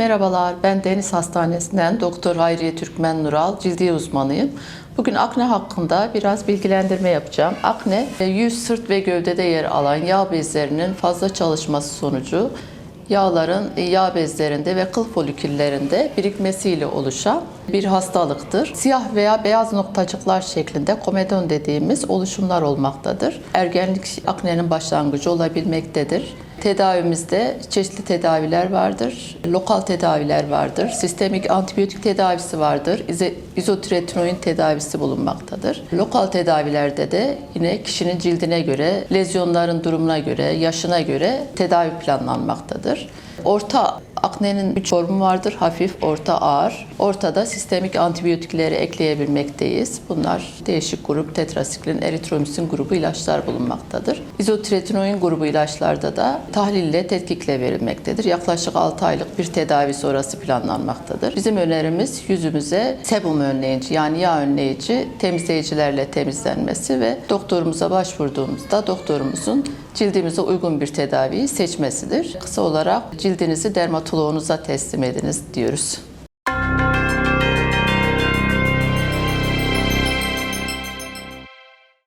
Merhabalar, ben Deniz Hastanesi'nden Doktor Hayriye Türkmen Nural, cildi uzmanıyım. Bugün akne hakkında biraz bilgilendirme yapacağım. Akne, e, yüz, sırt ve gövdede yer alan yağ bezlerinin fazla çalışması sonucu yağların yağ bezlerinde ve kıl foliküllerinde birikmesiyle oluşan bir hastalıktır. Siyah veya beyaz noktacıklar şeklinde komedon dediğimiz oluşumlar olmaktadır. Ergenlik aknenin başlangıcı olabilmektedir. Tedavimizde çeşitli tedaviler vardır. Lokal tedaviler vardır. Sistemik antibiyotik tedavisi vardır. İzotretinoin tedavisi bulunmaktadır. Lokal tedavilerde de yine kişinin cildine göre, lezyonların durumuna göre, yaşına göre tedavi planlanmaktadır. Orta aknenin üç formu vardır. Hafif, orta, ağır. Ortada sistemik antibiyotikleri ekleyebilmekteyiz. Bunlar değişik grup tetrasiklin, eritromisin grubu ilaçlar bulunmaktadır. İzotretinoin grubu ilaçlarda da tahlille, tetkikle verilmektedir. Yaklaşık 6 aylık bir tedavi sonrası planlanmaktadır. Bizim önerimiz yüzümüze sebum önleyici yani yağ önleyici temizleyicilerle temizlenmesi ve doktorumuza başvurduğumuzda doktorumuzun cildimize uygun bir tedaviyi seçmesidir. Kısa olarak cildinizi dermatoloğunuza teslim ediniz diyoruz.